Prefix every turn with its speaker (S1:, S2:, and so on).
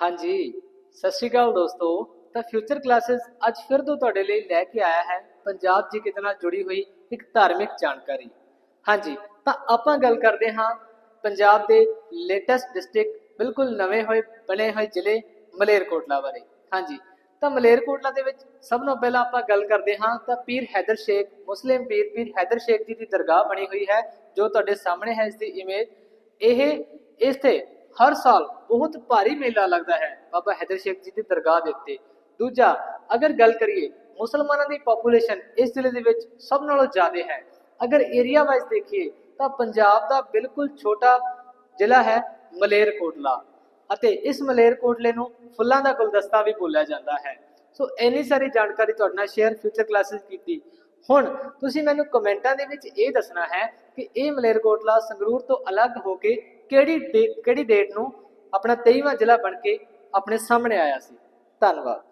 S1: ਹਾਂਜੀ, ਸਤਿ ਸ਼੍ਰੀ ਅਕਾਲ ਦੋਸਤੋ। ਤਾਂ ਫਿਊਚਰ ਕਲਾਸਿਸ ਅੱਜ ਫਿਰ ਤੋਂ ਤੁਹਾਡੇ ਲਈ ਲੈ ਕੇ ਆਇਆ ਹੈ। ਪੰਜਾਬ ਜੀ ਕਿਤੇ ਨਾਲ ਜੁੜੀ ਹੋਈ ਇੱਕ ਧਾਰਮਿਕ ਜਾਣਕਾਰੀ। ਹਾਂਜੀ, ਤਾਂ ਆਪਾਂ ਗੱਲ ਕਰਦੇ ਹਾਂ ਪੰਜਾਬ ਦੇ ਲੇਟੈਸਟ ਡਿਸਟ੍ਰਿਕਟ ਬਿਲਕੁਲ ਨਵੇਂ ਹੋਏ, ਬਣੇ ਹੋਏ ਜ਼ਿਲ੍ਹੇ ਮਲੇਰਕੋਟਲਾ ਬਾਰੇ। ਹਾਂਜੀ, ਤਾਂ ਮਲੇਰਕੋਟਲਾ ਦੇ ਵਿੱਚ ਸਭ ਤੋਂ ਪਹਿਲਾਂ ਆਪਾਂ ਗੱਲ ਕਰਦੇ ਹਾਂ ਤਾਂ ਪੀਰ ਹੈਦਰ ਸ਼ੇਖ, ਮੁਸਲਿਮ ਪੀਰ ਪੀਰ ਹੈਦਰ ਸ਼ੇਖ ਜੀ ਦੀ ਦਰਗਾਹ ਬਣੀ ਹੋਈ ਹੈ, ਜੋ ਤੁਹਾਡੇ ਸਾਹਮਣੇ ਹੈ ਇਸ ਦੀ ਇਮੇਜ ਇਹ ਇਸ ਤੇ ਹਰ ਸਾਲ ਬਹੁਤ ਭਾਰੀ ਮੇਲਾ ਲੱਗਦਾ ਹੈ ਬਾਬਾ ਹੈਦਰ ਸ਼ੇਖ ਜੀ ਦੀ ਦਰਗਾਹ ਦੇ ਉੱਤੇ। ਦੂਜਾ, ਅਗਰ ਗੱਲ ਕਰੀਏ, ਮੁਸਲਮਾਨਾਂ ਦੀ ਪੋਪੂਲੇਸ਼ਨ ਇਸ ਜ਼ਿਲ੍ਹੇ ਦੇ ਵਿੱਚ ਸਭ ਨਾਲੋਂ ਜ਼ਿਆਦਾ ਹੈ। ਅਗਰ ਏਰੀਆ ਵਾਈਜ਼ ਦੇਖੀਏ, ਤਾਂ ਪੰਜਾਬ ਦਾ ਬਿਲਕੁਲ ਛੋਟਾ ਜ਼ਿਲ੍ਹਾ ਹੈ ਮਲੇਰਕੋਟਲਾ ਅਤੇ ਇਸ ਮਲੇਰਕੋਟਲੇ ਨੂੰ ਫੁੱਲਾਂ ਦਾ ਗੁਲਦਸਤਾ ਵੀ ਬੋਲਿਆ ਜਾਂਦਾ ਹੈ। ਸੋ ਇੰਨੀ ਸਾਰੀ ਜਾਣਕਾਰੀ ਤੁਹਾਡੇ ਨਾਲ ਸ਼ੇਅਰ ਫਿਊਚਰ ਕਲਾਸਿਸ ਕੀਤੀ। ਹੁਣ ਤੁਸੀਂ ਮੈਨੂੰ ਕਮੈਂਟਾਂ ਦੇ ਵਿੱਚ ਇਹ ਦੱਸਣਾ ਹੈ ਕਿ ਇਹ ਮਲੇਰਕੋਟਲਾ ਸੰਗਰੂਰ ਤੋਂ ਅਲੱਗ ਹੋ ਕੇ ਕਿਹੜੀ ਡੇ- ਕਿਹੜੀ ਡੇਟ ਨੂੰ ਆਪਣਾ 23ਵਾਂ ਜ਼ਿਲ੍ਹਾ ਬਣ ਕੇ ਆਪਣੇ ਸਾਹਮਣੇ ਆਇਆ ਸੀ? ਧੰਨਵਾਦ।